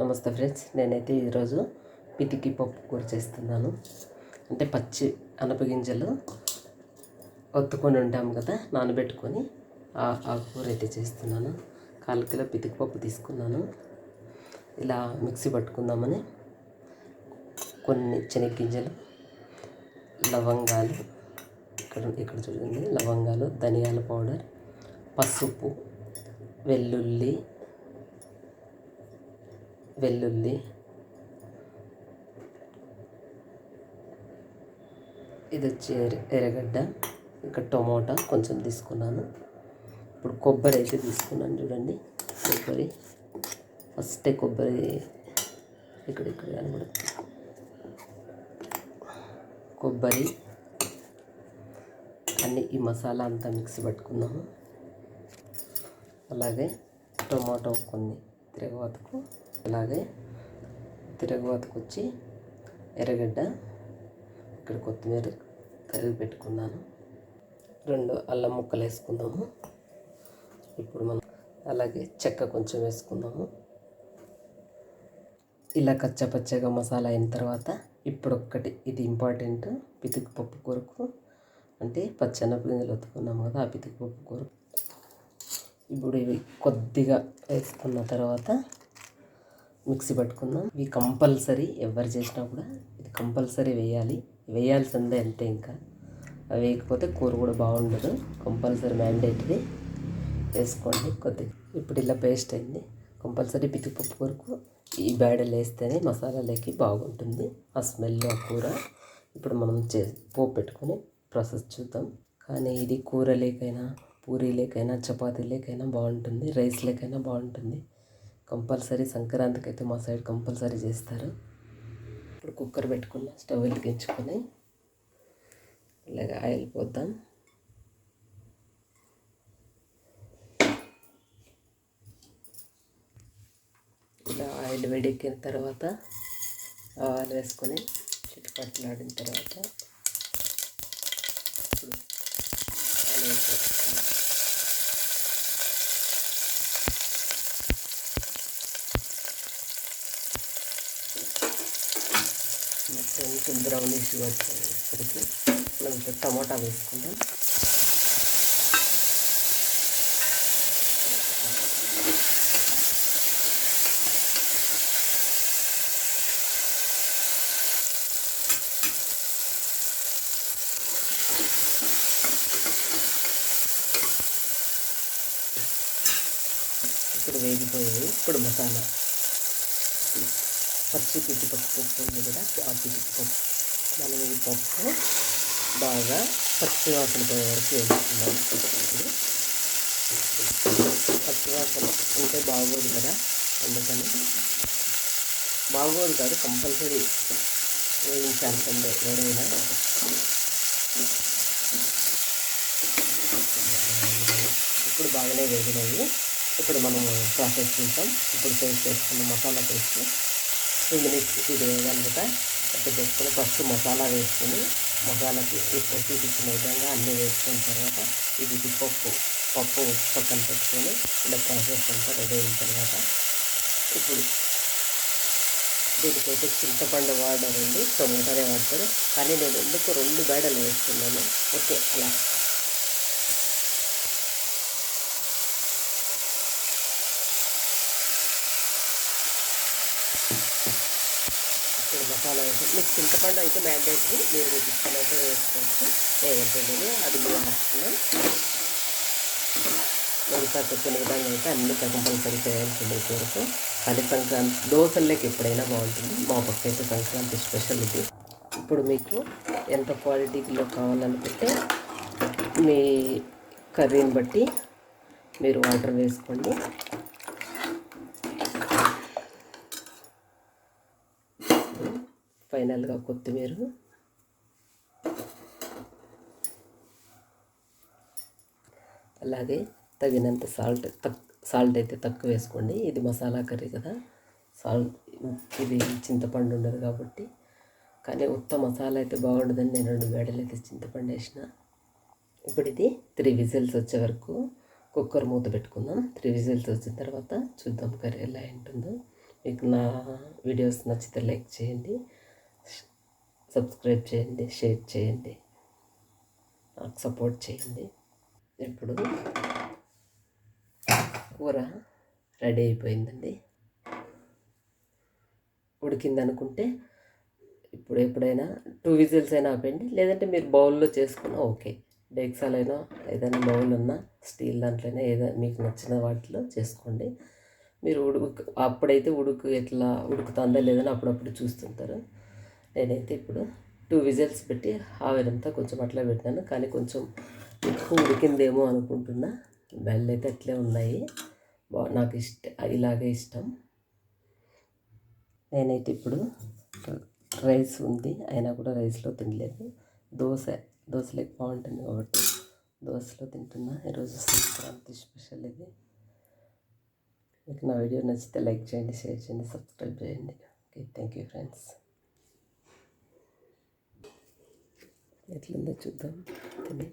నమస్తే ఫ్రెండ్స్ నేనైతే ఈరోజు పితికి పప్పు కూర చేస్తున్నాను. అంటే పచ్చి అనపగింజలు ఒత్తుకొని ఉంటాం కదా నానబెట్టుకొని ఆ కూర అయితే చేస్తున్నాను. కాలు కిలో పితికి పప్పు తీసుకున్నాను. ఇలా మిక్సీ పట్టుకుందామని కొన్ని చెనగ్గింజలు లవంగాలు ఇక్కడ ఇక్కడ చూడండి లవంగాలు ధనియాల పౌడర్ పసుపు వెల్లుల్లి వెల్లుల్లి ఇది వచ్చి ఎర్ర- ఎర్రగడ్డ. ఇంకా టొమాటో కొంచెం తీసుకున్నాను. ఇప్పుడు కొబ్బరి అయితే తీసుకున్నాను చూడండి. కొబ్బరి. ఫస్ట్ కొబ్బరి ఇక్కడ ఇక్కడ కనబడుతుంది కొబ్బరి. అన్ని ఈ మసాలా అంతా మిక్సీ పట్టుకున్నాము అలాగే టొమాటో కొన్ని తిరగవాతకు అలాగే తిరగవాతకు వచ్చి ఎర్రగడ్డ ఇక్కడ కొత్తిమీర తరిగి పెట్టుకున్నాను. రెండు అల్లం ముక్కలు వేసుకుందాము ఇప్పుడు మనం అలాగే చెక్క కొంచెం వేసుకుందాము. ఇలా కచ్చపచ్చగా మసాలా అయిన తర్వాత ఇప్పుడు ఒక్కటి ఇది ఇంపార్టెంట్ పితికి పప్పు అంటే పచ్చెనప గింజలు ఒత్తుకున్నాము కదా ఆ పితికి పప్పు ఇప్పుడు ఇవి కొద్దిగా వేసుకున్న తర్వాత మిక్సీ పట్టుకుందాం. ఇవి కంపల్సరీ ఎవరు చేసినా కూడా ఇది కంపల్సరీ వేయాలి. వేయాల్సిందే అంతే ఇంకా. అవి వేయకపోతే కూర కూడా బాగుండదు. Compulsory mandatory. వేసుకోండి కొద్దిగా ఇప్పుడు ఇలా పేస్ట్ అయింది. కంపల్సరీ పితిపప్పు కూరకు ఈ బ్యాడలు వేస్తేనే మసాలాలకి బాగుంటుంది. ఆ స్మెల్ ఆ కూర. ఇప్పుడు మనం చే పోపు పెట్టుకొని ప్రాసెస్ చూద్దాం. కానీ ఇది కూర లేకైనా పూరీ లేకైనా చపాతీ లేకైనా బాగుంటుంది. రైస్ లేకైనా బాగుంటుంది. కంపల్సరీ సంక్రాంతికి అయితే మా సైడ్ కంపల్సరీ చేస్తారు. ఇప్పుడు కుక్కర్ పెట్టుకున్న స్టవ్ వెలిగించుకొని ఇలాగ ఆయిల్ పోద్దాం. ఇలా ఆయిల్ వేడెక్కిన తర్వాత ఆయిల్ వేసుకొని చిట్టుపట్లాడిన తర్వాత ఇప్పుడు ఆయిల్ వేసుకోవాలి కొంచెం బ్రౌనిష్ వచ్చేసరికి మనం ఇప్పుడు టమాటా వేసుకుందాం. ఇప్పుడు వేగిపోయాయి ఇప్పుడు మసాలా. పచ్చి పిచ్చిపప్పు పప్పు ఉంది కదా ఆ పిచ్చిపప్పు మనం ఈ పప్పు బాగా పచ్చి వాసన పోయే వరకు వేసుకుందాం ఇప్పుడు పచ్చి వాసన ఉంటే బాగోదు కదా అందుకని బాగోదు కాదు కంపల్సరీ వేయించాల్సిందే ఎవరైనా. ఇప్పుడు బాగానే వేగినాయి. ఇప్పుడు మనం ప్రాసెస్ చేద్దాం. ఇప్పుడు పేస్ట్ చేసుకున్న మసాలా పేస్ట్. టూ మినిట్స్ ఇది వేయాలి అట్లా పెట్టుకుని ఫస్ట్ మసాలా వేసుకొని మసాలాకి ఇప్పుడు చూపించిన విధంగా అన్నీ వేసుకున్న తర్వాత ఇది ఇది పప్పు పప్పు పక్కన పెట్టుకొని ఇలా ప్రాసెస్ అంతా రెడీ అయిన తర్వాత ఇప్పుడు దీనికైతే చింతపండు వాడారండి టొమాటోనే వాడతారు. కానీ నేను ఎందుకు రెండు బేడలు వేస్తున్నాను? ఓకే అలా ఇప్పుడు మసాలా వేసి మీకు చింతపండు అయితే మ్యాండేటరీ మీరు మీకు అయితే వేసుకోవచ్చు. లేదంటే అది మీ ఆప్షన్. మిగతా చెప్పిన విధంగా అయితే అన్ని కంపల్సరీ చేయాల్సిందే వరకు కానీ సంక్రాంతి దోశల్లోకి ఎప్పుడైనా బాగుంటుంది. మా పక్క అయితే సంక్రాంతి స్పెషల్ ఇది. ఇప్పుడు మీకు ఎంత క్వాలిటీలో కావాలనుకుంటే మీ కర్రీని బట్టి మీరు వాటర్ వేసుకోండి. ఫైనల్గా కొత్తిమీర. అలాగే తగినంత సాల్ట్ తక్ సాల్ట్ అయితే తక్కువ వేసుకోండి. ఇది మసాలా కర్రీ కదా. సాల్ట్ ఇది చింతపండు ఉండదు కాబట్టి. కానీ ఉత్త మసాలా అయితే బాగుండదని నేను రెండు వేడలు అయితే చింతపండు వేసిన. ఇప్పుడు ఇది త్రీ విజిల్స్ వచ్చే వరకు కుక్కర్ మూత పెట్టుకుందాం. త్రీ విజిల్స్ వచ్చిన తర్వాత చూద్దాం కర్రీ ఎలా ఉంటుందో మీకు నా వీడియోస్ నచ్చితే లైక్ చేయండి. సబ్స్క్రైబ్ చేయండి షేర్ చేయండి. నాకు సపోర్ట్ చేయండి. ఇప్పుడు కూర రెడీ అయిపోయిందండి. ఉడికిందనుకుంటే ఇప్పుడు ఎప్పుడైనా టూ విజిల్స్ అయినా ఆపండి లేదంటే మీరు బౌల్లో చేసుకున్నా ఓకే. డెక్సాలైనా ఏదైనా బౌల్ ఉన్నా స్టీల్ దాంట్లోనే ఏదైనా మీకు నచ్చిన వాటిలో చేసుకోండి. మీరు ఉడుకు అప్పుడైతే ఉడుకు ఎట్లా ఉడుకుతుందా లేదని అప్పుడప్పుడు చూస్తుంటారు. నేనైతే ఇప్పుడు టూ విజిల్స్ పెట్టి ఆవిరంతా కొంచెం అట్లా పెట్టినాను. కానీ కొంచెం ఎక్కువ ఉడికిందేమో అనుకుంటున్నా. బెల్ అయితే అట్లే ఉన్నాయి. బా నాకు ఇష్ట ఇలాగే ఇష్టం. నేనైతే ఇప్పుడు రైస్ ఉంది. అయినా కూడా రైస్లో తినలేదు. దోశ దోశలోకి బాగుంటుంది కాబట్టి దోశలో తింటున్నా. ఈరోజు సంక్రాంతి స్పెషల్ ఇది. మీకు నా వీడియో నచ్చితే లైక్ చేయండి షేర్ చేయండి సబ్స్క్రైబ్ చేయండి. Okay thank you friends. ఎట్లుందో చూద్దాం. తిని.